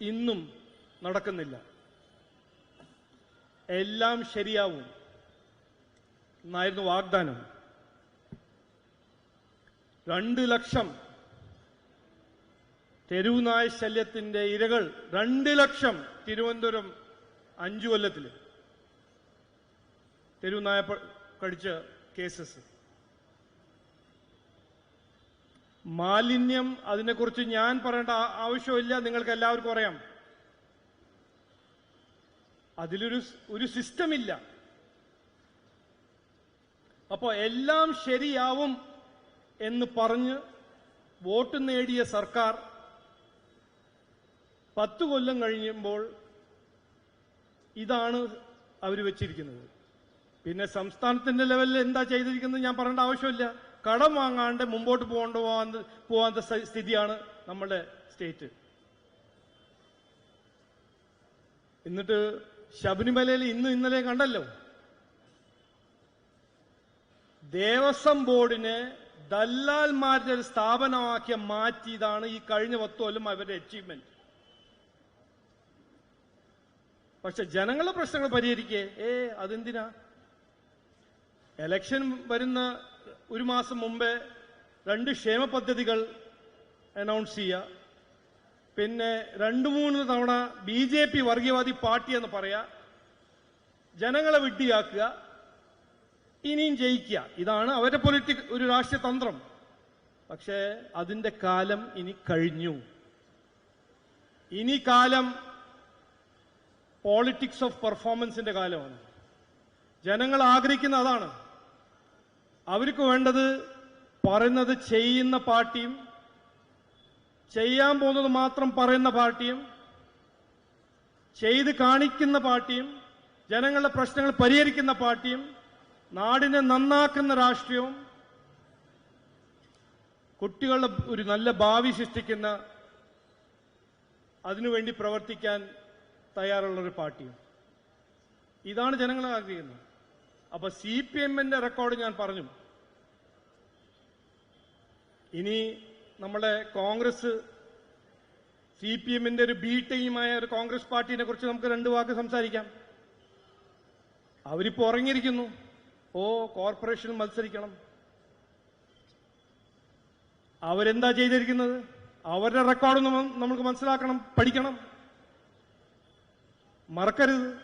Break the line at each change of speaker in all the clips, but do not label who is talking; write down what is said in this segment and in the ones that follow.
ഇന്നും നടക്കുന്നില്ല. എല്ലാം ശരിയാവും. എന്നായിരുന്നു വാഗ്ദാനം. രണ്ട് ലക്ഷം തെരുവുനായ ശല്യത്തിന്റെ ഇരകൾ രണ്ട് ലക്ഷം തിരുവനന്തപുരം അഞ്ചു കൊല്ലത്തിൽ തെരുവുനായ കടിച്ച കേസസ്. മാലിന്യം അതിനെക്കുറിച്ച് ഞാൻ പറയേണ്ട ആവശ്യമില്ല. നിങ്ങൾക്ക് എല്ലാവർക്കും അറിയാം. അതിലൊരു ഒരു സിസ്റ്റം ഇല്ല അപ്പോ എല്ലാം ശരിയാവും എന്ന് പറഞ്ഞ് വോട്ട് നേടിയ സർക്കാർ പത്ത് കൊല്ലം കഴിയുമ്പോൾ ഇതാണ് അവർ വെച്ചിരിക്കുന്നത്. പിന്നെ സംസ്ഥാനത്തിന്റെ ലെവലിൽ എന്താ ചെയ്തിരിക്കുന്നത് ഞാൻ പറയേണ്ട ആവശ്യമില്ല. കടം വാങ്ങാണ്ട് മുമ്പോട്ട് പോകേണ്ട പോകാൻ പോകാത്ത സ്ഥിതിയാണ് നമ്മുടെ സ്റ്റേറ്റ്. എന്നിട്ട് ശബരിമലയിൽ ഇന്നും ഇന്നലെ കണ്ടല്ലോ. ദേവസ്വം ബോർഡിനെ ദല്ലാൽമാരുടെ ഒരു സ്ഥാപനമാക്കിയ മാറ്റിയതാണ് ഈ കഴിഞ്ഞ പത്ത് കൊല്ലം അവരുടെ അച്ചീവ്മെന്റ് പക്ഷെ ജനങ്ങളുടെ പ്രശ്നങ്ങൾ പരിഹരിക്കേ. ഏ അതെന്തിനാ? എലക്ഷൻ വരുന്ന ഒരു മാസം മുമ്പേ രണ്ട് ക്ഷേമ പദ്ധതികൾ അനൗൺസ് ചെയ്യുക പിന്നെ രണ്ട് മൂന്ന് തവണ ബി ജെ പി വർഗീയവാദി പാർട്ടി എന്ന് പറയാ. ജനങ്ങളെ വിഡ്ഢിയാക്കുക. ഇനിയും ജയിക്കുക. ഇതാണ് അവരുടെ പൊളിറ്റിക് ഒരു രാഷ്ട്രീയ തന്ത്രം. പക്ഷേ അതിന്റെ കാലം ഇനി കഴിഞ്ഞു. ഇനി കാലം പോളിറ്റിക്സ് ഓഫ് പെർഫോമൻസിന്റെ കാലമാണ്. ജനങ്ങൾ ആഗ്രഹിക്കുന്ന അതാണ്. അവർക്ക് വേണ്ടത് പറയുന്നത് ചെയ്യുന്ന പാർട്ടിയും ചെയ്യാൻ പോകുന്നത് മാത്രം പറയുന്ന പാർട്ടിയും ചെയ്ത് കാണിക്കുന്ന പാർട്ടിയും ജനങ്ങളുടെ പ്രശ്നങ്ങൾ പരിഹരിക്കുന്ന പാർട്ടിയും നാടിനെ നന്നാക്കുന്ന രാഷ്ട്രീയവും കുട്ടികളുടെ ഒരു നല്ല ഭാവി സൃഷ്ടിക്കുന്ന അതിനുവേണ്ടി പ്രവർത്തിക്കാൻ തയ്യാറുള്ള ഒരു പാർട്ടിയും. ഇതാണ് ജനങ്ങൾ ആഗ്രഹിക്കുന്നത്. അപ്പൊ സി പി എമ്മിന്റെ റെക്കോർഡ് ഞാൻ പറഞ്ഞു. ഇനി നമ്മുടെ കോൺഗ്രസ് സി പി എമ്മിന്റെ ഒരു ബി ടീമായ ഒരു കോൺഗ്രസ് പാർട്ടിയെ കുറിച്ച് നമുക്ക് രണ്ട് വാക്ക് സംസാരിക്കാം. അവരിപ്പോ ഉറങ്ങിയിരിക്കുന്നു. ഓ കോർപ്പറേഷൻ മത്സരിക്കണം. അവരെന്താ ചെയ്തിരിക്കുന്നത്? അവരുടെ റെക്കോർഡ് നമുക്ക് മനസ്സിലാക്കണം പഠിക്കണം. മറക്കരുത്.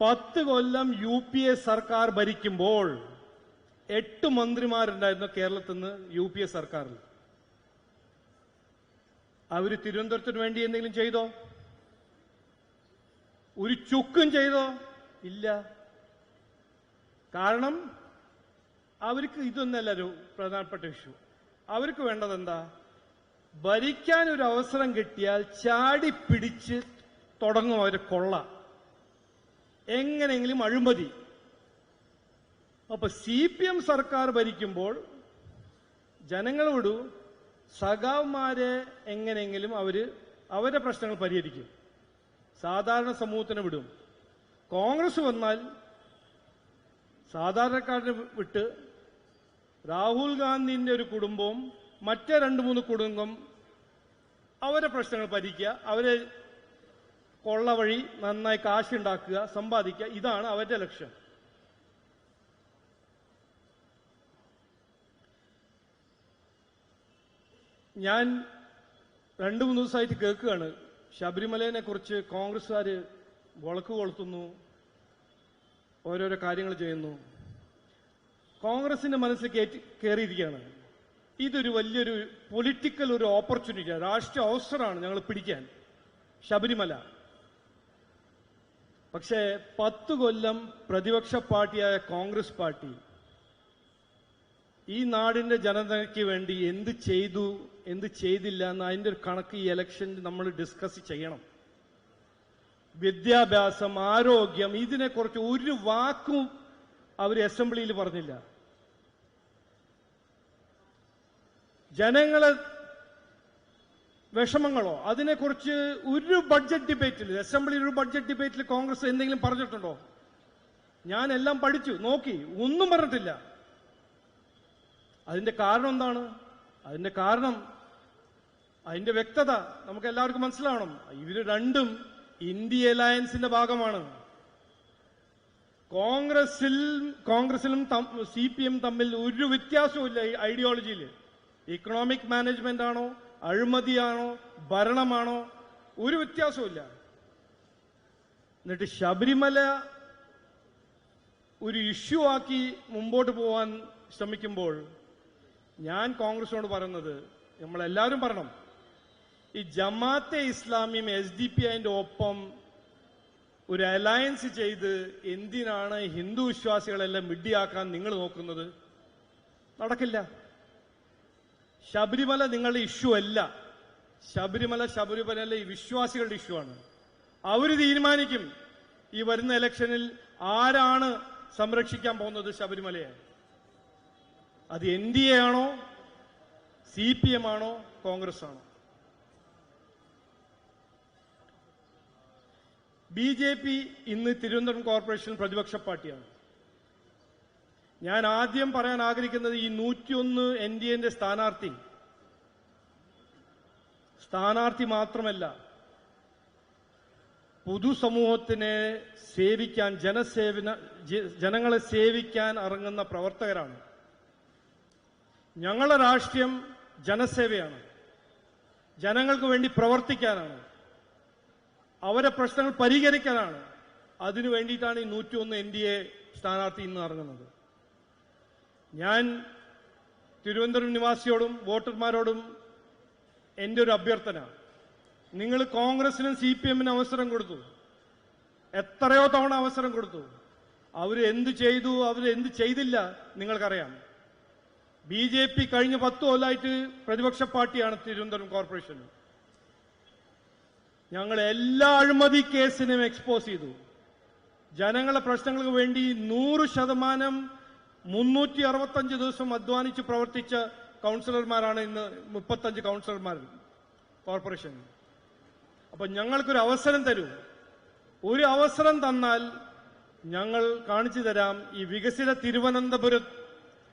പത്ത് കൊല്ലം യു സർക്കാർ ഭരിക്കുമ്പോൾ എട്ട് മന്ത്രിമാരുണ്ടായിരുന്നു കേരളത്തിൽ നിന്ന് യു പി എ സർക്കാരിൽ. അവർ തിരുവനന്തപുരത്തിന് വേണ്ടി എന്തെങ്കിലും ചെയ്തോ? ഒരു ചുക്കും ചെയ്തോ? ഇല്ല. കാരണം അവർക്ക് ഇതൊന്നല്ല ഒരു പ്രധാനപ്പെട്ട ഇഷ്യൂ. അവർക്ക് വേണ്ടത് എന്താ ഭരിക്കാൻ ഒരു അവസരം കിട്ടിയാൽ ചാടി പിടിച്ച് തുടങ്ങും അവരെ കൊള്ള. എങ്ങനെയെങ്കിലും അഴിമതി. അപ്പൊ സി പി എം സർക്കാർ ഭരിക്കുമ്പോൾ ജനങ്ങളോട് സഖാവ്മാരെ എങ്ങനെയെങ്കിലും അവർ അവരുടെ പ്രശ്നങ്ങൾ പരിഹരിക്കും. സാധാരണ സമൂഹത്തിന് വിടും. കോൺഗ്രസ് വന്നാൽ സാധാരണക്കാരനെ വിട്ട് രാഹുൽ ഗാന്ധിന്റെ ഒരു കുടുംബവും മറ്റേ രണ്ട് മൂന്ന് കുടുംബം അവരെ പ്രശ്നങ്ങൾ പരിഹരിക്കുക അവരെ കൊള്ള വഴി നന്നായി കാശുണ്ടാക്കുക സമ്പാദിക്കുക ഇതാണ് അവരുടെ ലക്ഷ്യം. ഞാൻ രണ്ടു മൂന്ന് ദിവസമായിട്ട് കേൾക്കുകയാണ്. ശബരിമലയെ കുറിച്ച് കോൺഗ്രസ്സുകാർ വളക്ക് കൊളുത്തുന്നു. ഓരോരോ കാര്യങ്ങൾ ചെയ്യുന്നു. കോൺഗ്രസിന്റെ മനസ്സിൽ കയറിയിരിക്കുകയാണ് ഇതൊരു വലിയൊരു പൊളിറ്റിക്കൽ ഒരു ഓപ്പർച്യൂണിറ്റിയാണ് രാഷ്ട്രീയ അവസരമാണ് ഞങ്ങൾ പിടിക്കാൻ. ശബരിമല. പക്ഷേ പത്ത് കൊല്ലം പ്രതിപക്ഷ പാർട്ടിയായ കോൺഗ്രസ് പാർട്ടി ഈ നാടിന്റെ ജനതയ്ക്ക് വേണ്ടി എന്ത് ചെയ്തു എന്ത് ചെയ്തില്ല എന്ന് അതിന്റെ ഒരു കണക്ക് ഈ ഇലക്ഷനിൽ നമ്മൾ ഡിസ്കസ് ചെയ്യണം. വിദ്യാഭ്യാസം ആരോഗ്യം ഇതിനെക്കുറിച്ച് ഒരു വാക്കും അവർ അസംബ്ലിയിൽ പറഞ്ഞില്ല. ജനങ്ങളെ വിഷമങ്ങളോ അതിനെക്കുറിച്ച് ഒരു ബഡ്ജറ്റ് ഡിബേറ്റിൽ അസംബ്ലിയിൽ ഒരു ബഡ്ജറ്റ് ഡിബേറ്റിൽ കോൺഗ്രസ് എന്തെങ്കിലും പറഞ്ഞിട്ടുണ്ടോ? ഞാൻ എല്ലാം പഠിച്ചു നോക്കി ഒന്നും പറഞ്ഞിട്ടില്ല. അതിന്റെ കാരണം എന്താണ്? അതിന്റെ കാരണം അതിന്റെ വ്യക്തത നമുക്ക് എല്ലാവർക്കും മനസ്സിലാവണം. ഇവർ രണ്ടും ഇന്ത്യ അലയൻസിന്റെ ഭാഗമാണ്. കോൺഗ്രസിൽ കോൺഗ്രസിലും സി പി എം തമ്മിൽ ഒരു വ്യത്യാസവും ഇല്ല ഈ ഐഡിയോളജിയിൽ ഇക്കണോമിക് മാനേജ്മെന്റ് ആണോ അഴിമതിയാണോ ഭരണമാണോ ഒരു വ്യത്യാസവും ഇല്ല എന്നിട്ട് ശബരിമല ഒരു ഇഷ്യൂ ആക്കി മുമ്പോട്ട് പോവാൻ ശ്രമിക്കുമ്പോൾ ഞാൻ കോൺഗ്രസിനോട് പറയുന്നത് നമ്മളെല്ലാവരും പറയണം. ഈ ജമാഅത്തെ ഇസ്ലാമിയും എസ് ഡി പി ഐന്റെ ഒപ്പം ഒരു അലയൻസ് ചെയ്ത് എന്തിനാണ് ഹിന്ദു വിശ്വാസികളെല്ലാം മിഡിയാക്കാൻ നിങ്ങൾ നോക്കുന്നത്? നടക്കില്ല. ശബരിമല നിങ്ങളുടെ ഇഷ്യൂ അല്ല. ശബരിമല ശബരിമല ഈ വിശ്വാസികളുടെ ഇഷ്യൂ ആണ്. അവർ തീരുമാനിക്കും ഈ വരുന്ന ഇലക്ഷനിൽ ആരാണ് സംരക്ഷിക്കാൻ പോകുന്നത് ശബരിമലയെ. അത് എൻ ഡി എ ആണോ സി പി എം ആണോ കോൺഗ്രസ് ആണോ ബി ജെ പി ഇന്ന് തിരുവനന്തപുരം കോർപ്പറേഷൻ പ്രതിപക്ഷ പാർട്ടിയാണ്. ഞാൻ ആദ്യം പറയാൻ ആഗ്രഹിക്കുന്നത് ഈ നൂറ്റിയൊന്ന് എൻ ഡി എന്റെ സ്ഥാനാർത്ഥി സ്ഥാനാർത്ഥി മാത്രമല്ല പൊതുസമൂഹത്തിനെ സേവിക്കാൻ ജനസേവന ജനങ്ങളെ സേവിക്കാൻ ഇറങ്ങുന്ന പ്രവർത്തകരാണ്. ഞങ്ങളുടെ രാഷ്ട്രീയം ജനസേവയാണ്. ജനങ്ങൾക്ക് വേണ്ടി പ്രവർത്തിക്കാനാണ്. അവരെ പ്രശ്നങ്ങൾ പരിഹരിക്കാനാണ്. അതിനു വേണ്ടിയിട്ടാണ് ഈ നൂറ്റിയൊന്ന് എൻ ഡി എ സ്ഥാനാർത്ഥി ഇന്ന് ഇറങ്ങുന്നത്. ഞാൻ തിരുവനന്തപുരം നിവാസിയോടും വോട്ടർമാരോടും എന്റെ ഒരു അഭ്യർത്ഥന. നിങ്ങൾ കോൺഗ്രസിനും സി പി എമ്മിനും അവസരം കൊടുത്തു. എത്രയോ തവണ അവസരം കൊടുത്തു. അവർ എന്ത് ചെയ്തു അവർ എന്ത് ചെയ്തില്ല നിങ്ങൾക്കറിയാം. ബി ജെ പി കഴിഞ്ഞ പത്ത് കൊല്ലമായിട്ട് പ്രതിപക്ഷ പാർട്ടിയാണ് തിരുവനന്തപുരം കോർപ്പറേഷൻ. ഞങ്ങൾ എല്ലാ അഴിമതി കേസിനും എക്സ്പോസ് ചെയ്തു. ജനങ്ങളുടെ പ്രശ്നങ്ങൾക്ക് വേണ്ടി നൂറ് ശതമാനം മുന്നൂറ്റി അറുപത്തഞ്ച് ദിവസം അധ്വാനിച്ച് പ്രവർത്തിച്ച കൗൺസിലർമാരാണ് ഇന്ന് മുപ്പത്തഞ്ച് കൗൺസിലർമാർ കോർപ്പറേഷൻ. അപ്പൊ ഞങ്ങൾക്കൊരു അവസരം തരൂ. ഒരു അവസരം തന്നാൽ ഞങ്ങൾ കാണിച്ചു തരാം ഈ വികസിത തിരുവനന്തപുരം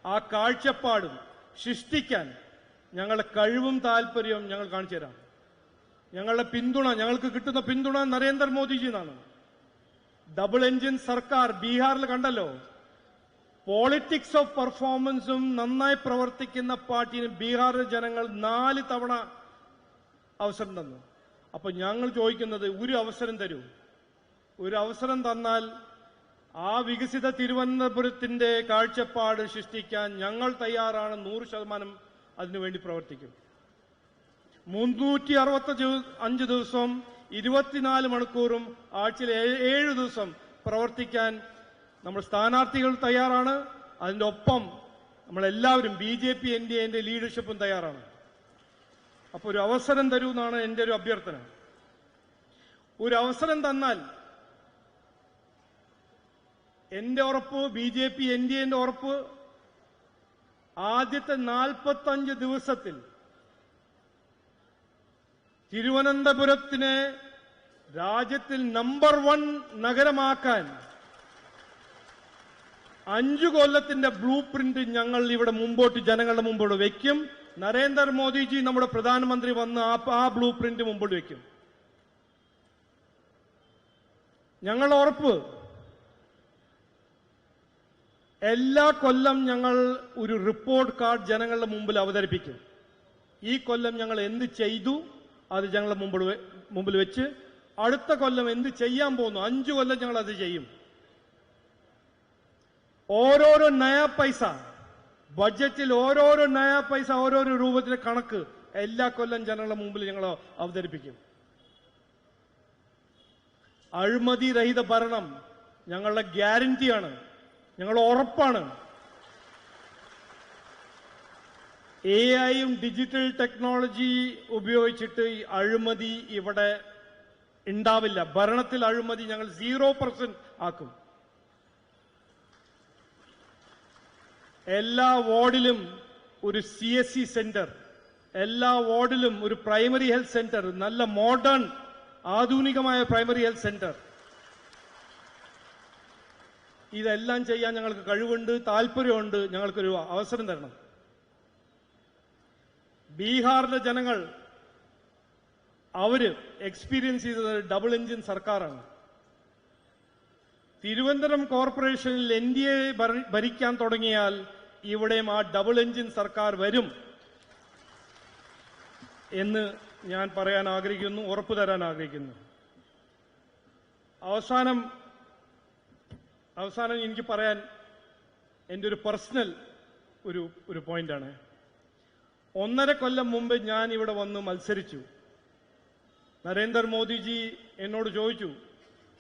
ആ കാഴ്ചപ്പാടും സൃഷ്ടിക്കാൻ ഞങ്ങളുടെ കഴിവും താല്പര്യവും ഞങ്ങൾ കാണിച്ചു തരാം. ഞങ്ങളുടെ പിന്തുണ ഞങ്ങൾക്ക് കിട്ടുന്ന പിന്തുണ നരേന്ദ്രമോദിജി എന്നാണ്. ഡബിൾ എഞ്ചിൻ സർക്കാർ ബീഹാറിൽ കണ്ടല്ലോ. പോളിറ്റിക്സ് ഓഫ് പെർഫോമൻസും നന്നായി പ്രവർത്തിക്കുന്ന പാർട്ടിന് ബീഹാറിലെ ജനങ്ങൾ നാല് തവണ അവസരം തന്നു. അപ്പൊ ഞങ്ങൾ ചോദിക്കുന്നത് ഒരു അവസരം തരൂ. ഒരു അവസരം തന്നാൽ ആ വികസിത തിരുവനന്തപുരത്തിന്റെ കാഴ്ചപ്പാട് സൃഷ്ടിക്കാൻ ഞങ്ങൾ തയ്യാറാണ് നൂറ് ശതമാനം അതിനുവേണ്ടി പ്രവർത്തിക്കും. മുന്നൂറ്റി അറുപത്തി അഞ്ച് ദിവസവും ഇരുപത്തിനാല് മണിക്കൂറും ആഴ്ചയിൽ ഏഴ് ദിവസം പ്രവർത്തിക്കാൻ നമ്മൾ സ്ഥാനാർത്ഥികൾ തയ്യാറാണ്. അതിന്റെ ഒപ്പം നമ്മളെല്ലാവരും B J P N D എന്റെ ലീഡർഷിപ്പും തയ്യാറാണ്. അപ്പോൾ ഒരു അവസരം തരൂ എന്നാണ് എന്റെ ഒരു അഭ്യർത്ഥന. ഒരു അവസരം തന്നാൽ എന്റെ ഉറപ്പ് B J P N D എന്റെ ഉറപ്പ്. ആദ്യത്തെ നാൽപ്പത്തഞ്ച് ദിവസത്തിൽ തിരുവനന്തപുരത്തിനെ രാജ്യത്തിൽ നമ്പർ വൺ നഗരമാക്കാൻ അഞ്ചു കൊല്ലത്തിന്റെ ബ്ലൂ പ്രിന്റ് ഞങ്ങൾ ഇവിടെ മുമ്പോട്ട് ജനങ്ങളുടെ മുമ്പോട്ട് വെക്കും. നരേന്ദ്രമോദിജി നമ്മുടെ പ്രധാനമന്ത്രി വന്ന് ആ ബ്ലൂ പ്രിന്റ് മുമ്പോട്ട് വെക്കും. ഞങ്ങൾ ഉറപ്പ് എല്ലാ കൊല്ലം ഞങ്ങൾ ഒരു റിപ്പോർട്ട് കാർഡ് ജനങ്ങളുടെ മുമ്പിൽ അവതരിപ്പിക്കും. ഈ കൊല്ലം ഞങ്ങൾ എന്ത് ചെയ്തു? അത് ഞങ്ങളുടെ മുമ്പിൽ മുമ്പിൽ വെച്ച് അടുത്ത കൊല്ലം എന്ത് ചെയ്യാൻ പോകുന്നു? അഞ്ചു കൊല്ലം ഞങ്ങൾ അത് ചെയ്യും. ഓരോരോ നയ പൈസ ബഡ്ജറ്റിൽ ഓരോരോ നയ പൈസ ഓരോരോ രൂപത്തിലെ കണക്ക് എല്ലാ കൊല്ലം ജനങ്ങളുടെ മുമ്പിൽ ഞങ്ങൾ അവതരിപ്പിക്കും. അഴിമതി രഹിത ഭരണം ഞങ്ങളുടെ ഗ്യാരണ്ടിയാണ് ഞങ്ങളുടെ ഉറപ്പാണ്. എ ഐയും ഡിജിറ്റൽ ടെക്നോളജി ഉപയോഗിച്ചിട്ട് ഈ അഴിമതി ഇവിടെ ഉണ്ടാവില്ല ഭരണത്തിൽ അഴിമതി ഞങ്ങൾ സീറോ പെർസെന്റ് ആക്കും. എല്ലാ വാർഡിലും ഒരു സി എസ് സി സെന്റർ എല്ലാ വാർഡിലും ഒരു പ്രൈമറി ഹെൽത്ത് സെന്റർ നല്ല മോഡേൺ ആധുനികമായ പ്രൈമറി ഹെൽത്ത് സെന്റർ ഇതെല്ലാം ചെയ്യാൻ ഞങ്ങൾക്ക് കഴിവുണ്ട് താല്പര്യമുണ്ട് ഞങ്ങൾക്കൊരു അവസരം തരണം. ബീഹാറിലെ ജനങ്ങൾ അവർ എക്സ്പീരിയൻസ് ചെയ്തത് ഡബിൾ എഞ്ചിൻ സർക്കാരാണ്. തിരുവനന്തപുരം കോർപ്പറേഷനിൽ എൻ ഡി എ ഭരിക്കാൻ തുടങ്ങിയാൽ ഇവിടെയും ആ ഡബിൾ എഞ്ചിൻ സർക്കാർ വരും എന്ന് ഞാൻ പറയാൻ ആഗ്രഹിക്കുന്നു ഉറപ്പു തരാൻ ആഗ്രഹിക്കുന്നു. അവസാനം അവസാനം എനിക്ക് പറയാൻ എന്റെ ഒരു പേഴ്സണൽ ഒരു ഒരു പോയിന്റാണ് ഒന്നര കൊല്ലം മുമ്പ് ഞാൻ ഇവിടെ വന്ന് മത്സരിച്ചു. നരേന്ദ്രമോദിജി എന്നോട് ചോദിച്ചു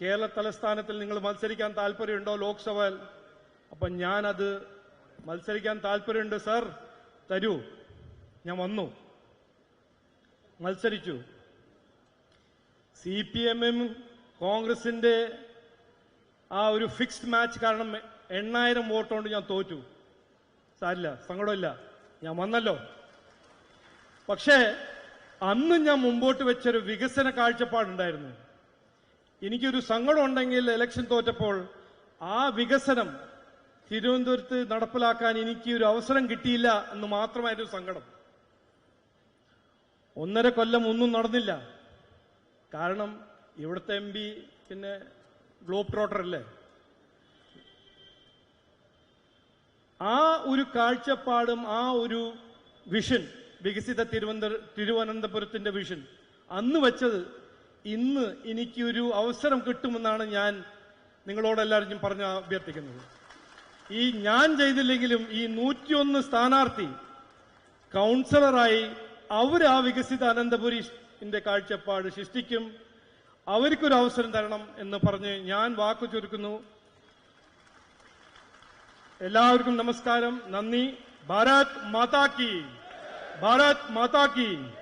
കേരള തലസ്ഥാനത്തിൽ നിങ്ങൾ മത്സരിക്കാൻ താല്പര്യമുണ്ടോ ലോക്സഭയിൽ അപ്പം ഞാനത് മത്സരിക്കാൻ താല്പര്യമുണ്ട് സർ. തരൂ. ഞാൻ വന്നു. മത്സരിച്ചു. സി പി എമ്മും കോൺഗ്രസിന്റെ ആ ഒരു ഫിക്സ്ഡ് മാച്ച് കാരണം എണ്ണായിരം വോട്ട് കൊണ്ട് ഞാൻ തോറ്റു. സാരില്ല സങ്കടമില്ല. ഞാൻ വന്നല്ലോ. പക്ഷേ അന്ന് ഞാൻ മുമ്പോട്ട് വെച്ചൊരു വികസന കാഴ്ചപ്പാടുണ്ടായിരുന്നു. എനിക്കൊരു സങ്കടം ഉണ്ടെങ്കിൽ ഇലക്ഷൻ തോറ്റപ്പോൾ ആ വികസനം തിരുവനന്തപുരത്ത് നടപ്പിലാക്കാൻ എനിക്ക് ഒരു അവസരം കിട്ടിയില്ല എന്ന് മാത്രമായിരുന്നു സങ്കടം. ഒന്നര കൊല്ലം ഒന്നും നടന്നില്ല. കാരണം ഇവിടുത്തെ എം പിന്നെ ഗ്ലോബ് ട്രോട്ടർ അല്ലേ ആ ഒരു കാഴ്ചപ്പാടും ആ ഒരു വിഷൻ വികസിത തിരുവനന്തപുര തിരുവനന്തപുരത്തിന്റെ വിഷൻ അന്ന് വെച്ചത് ഇന്ന് എനിക്കൊരു അവസരം കിട്ടുമെന്നാണ് ഞാൻ നിങ്ങളോടെല്ലാവരും പറഞ്ഞ് അഭ്യർത്ഥിക്കുന്നത്. ഈ ഞാൻ ചെയ്തില്ലെങ്കിലും ഈ നൂറ്റിയൊന്ന് സ്ഥാനാർത്ഥി കൗൺസിലറായി അവർ ആ വികസിത അനന്തപുരിന്റെ കാഴ്ചപ്പാട് സൃഷ്ടിക്കും. അവർക്കൊരു അവസരം തരണം എന്ന് പറഞ്ഞ് ഞാൻ വാക്കു ചുരുക്കുന്നു. എല്ലാവർക്കും നമസ്കാരം. നന്ദി. ഭാരത് മാതാ കി. ഭാരത് മാതാ കി.